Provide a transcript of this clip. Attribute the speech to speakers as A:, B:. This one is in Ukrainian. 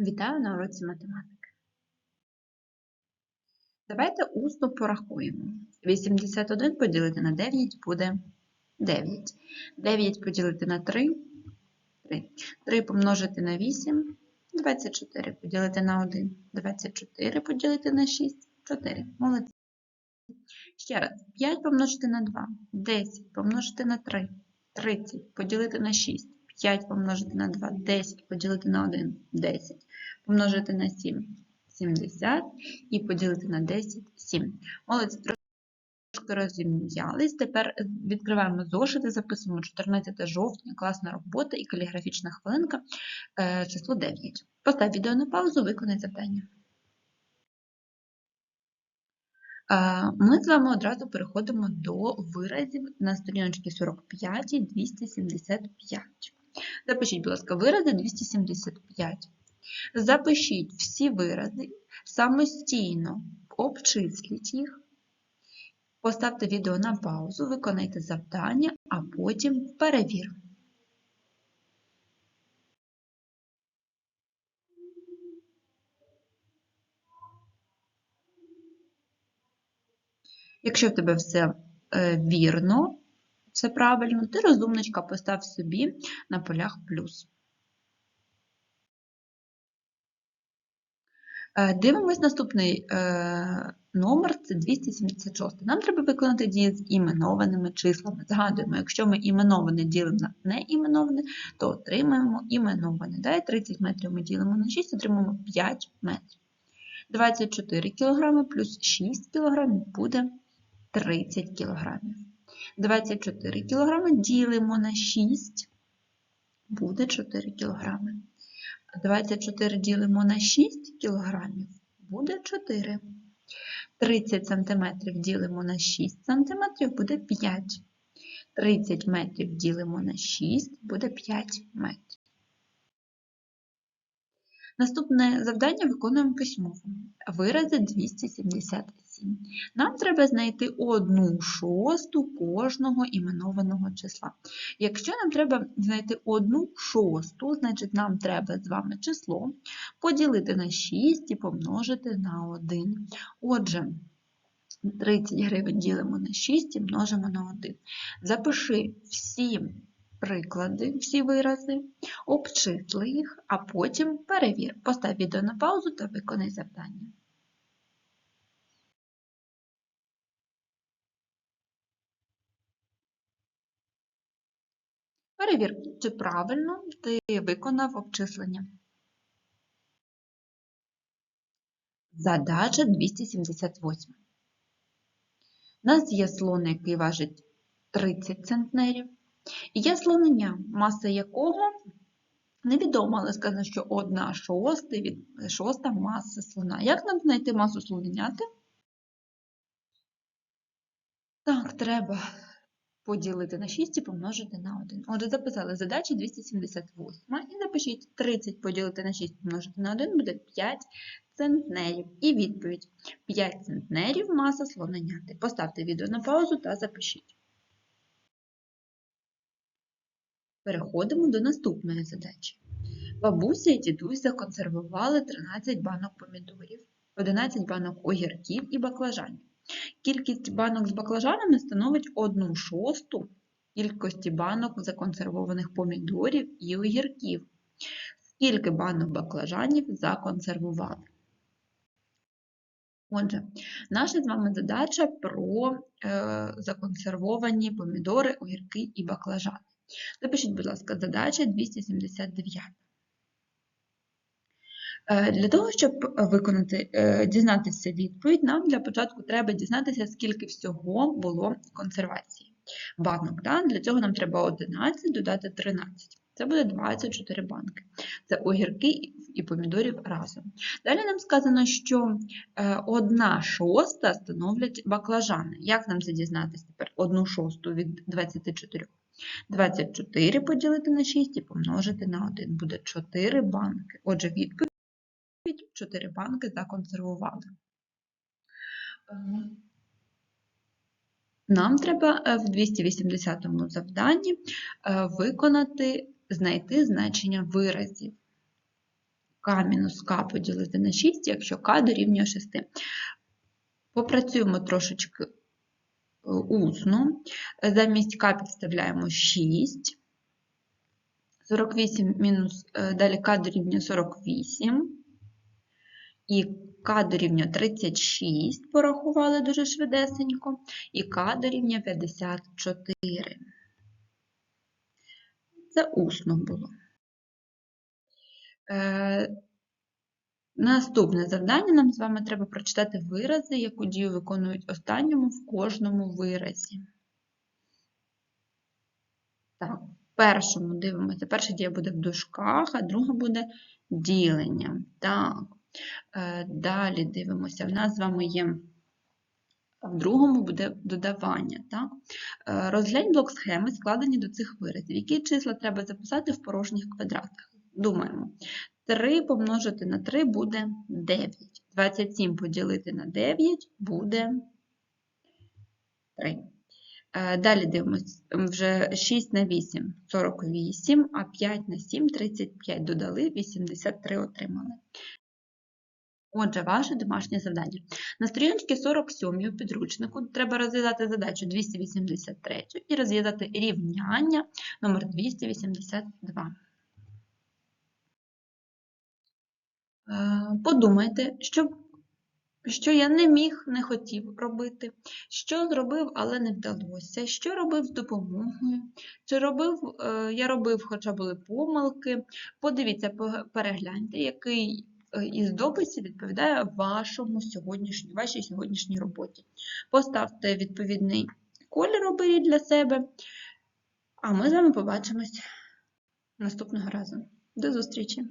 A: Вітаю на уроці математики. Давайте усно порахуємо. 81 поділити на 9 буде 9. 9 поділити на 3 3. 3 помножити на 8 24 поділити на 1 24 поділити на 6 4. Молодці. Ще раз. 5 помножити на 2 10 помножити на 3 30 поділити на 6 5 помножити на 2 10 поділити на 1 10 помножити на 7 70 і поділити на 10 7. Молодці, трошки розім'ялись. Тепер відкриваємо зошити, записуємо 14 жовтня, класна робота і каліграфічна хвилинка, е, число 9. Постав відео на паузу, виконай завдання. Е, Ми з вами одразу переходимо до виразів на сторіночці 45 і 275. Запишіть, будь ласка, вирази 275. Запишіть всі вирази, самостійно обчисліть їх, поставте відео на паузу, виконайте завдання, а потім перевір. Якщо в тебе все е, вірно, все правильно, ти розумничка постав собі на полях плюс. Е, Дивимось наступний е, номер, це 276. Нам треба виконати дії з іменованими числами. Згадуємо, якщо ми іменоване ділимо на неіменоване, то отримаємо іменоване. 30 метрів ми ділимо на 6, отримаємо 5 метрів. 24 кг плюс 6 кг буде 30 кг. 24 кг ділимо на 6, буде 4 кг. 24 ділимо на 6 кг, буде 4. 30 см ділимо на 6 см, буде 5. 30 метрів ділимо на 6, буде 5 метрів. Наступне завдання виконуємо письмово. Вирази 277. Нам треба знайти одну шосту кожного іменованого числа. Якщо нам треба знайти одну шосту, значить нам треба з вами число поділити на 6 і помножити на 1. Отже, 30 гривень ділимо на 6 і множимо на 1. Запиши всі приклади, всі вирази, обчисли їх, а потім перевір. Постав відео на паузу та виконай завдання. Перевір, чи правильно ти виконав обчислення. Задача 278. У нас є слон, який важить 30 центнерів. І є слонення, маса якого невідомо, але сказано, що 1 шоста шоста маса слона. Як нам знайти масу слоненяти? Так, треба поділити на 6 і помножити на 1. Отже, записали задачі 278 і запишіть 30 поділити на 6 помножити на 1 буде 5 центнерів. І відповідь 5 центнерів маса слоненяти. Поставте відео на паузу та запишіть. Переходимо до наступної задачі. Бабуся і дідусь законсервували 13 банок помідорів, 11 банок огірків і баклажанів. Кількість банок з баклажанами становить 1 шосту кількості банок законсервованих помідорів і огірків. Скільки банок баклажанів законсервували? Отже, наша з вами задача про е, законсервовані помідори, огірки і баклажани. Запишіть, будь ласка, задача 279. Е, Для того, щоб виконати, е, дізнатися відповідь, нам для початку треба дізнатися, скільки всього було консервації. Банок. Да? Для цього нам треба 11 додати 13. Це буде 24 банки. Це огірки і помідорів разом. Далі нам сказано, що 1 шоста становлять баклажани. Як нам це дізнатися тепер? 1 шосту від 24. 24 поділити на 6 і помножити на 1. Буде 4 банки. Отже, відповідь 4 банки законсервували. Нам треба в 280 завданні виконати, знайти значення виразів. k мінус k поділити на 6, якщо k дорівнює 6. Попрацюємо трошечки е, усно. Замість k підставляємо 6. 48 мінус, е, далі k дорівнює 48. І k дорівнює 36, порахували дуже швидесенько. І k дорівнює 54. Це усно було. Е, Наступне завдання нам з вами треба прочитати вирази, яку дію виконують останньому в кожному виразі. Так, першому дивимося. Перша дія буде в дужках, а друга буде діленням. Так. Е, Далі дивимося. В нас з вами є. В другому буде додавання. Так? Е, Розглянь блок схеми, складені до цих виразів. Які числа треба записати в порожніх квадратах? Думаємо. 3 помножити на 3 буде 9. 27 поділити на 9 буде 3. Е, Далі дивимось, вже 6 на 8 – 48, а 5 на 7 – 35. Додали, 83 отримали. Отже, ваше домашнє завдання. На сторіночці 47 у підручнику треба розв'язати задачу 283 і розв'язати рівняння номер 282. Е, Подумайте, що, що я не міг, не хотів робити, що зробив, але не вдалося, що робив з допомогою, чи робив, е, я робив, хоча були помилки. Подивіться, перегляньте, який із дописів відповідає вашому сьогоднішній, вашій сьогоднішній роботі. Поставте відповідний колір оберіть для себе, а ми з вами побачимось наступного разу. До зустрічі!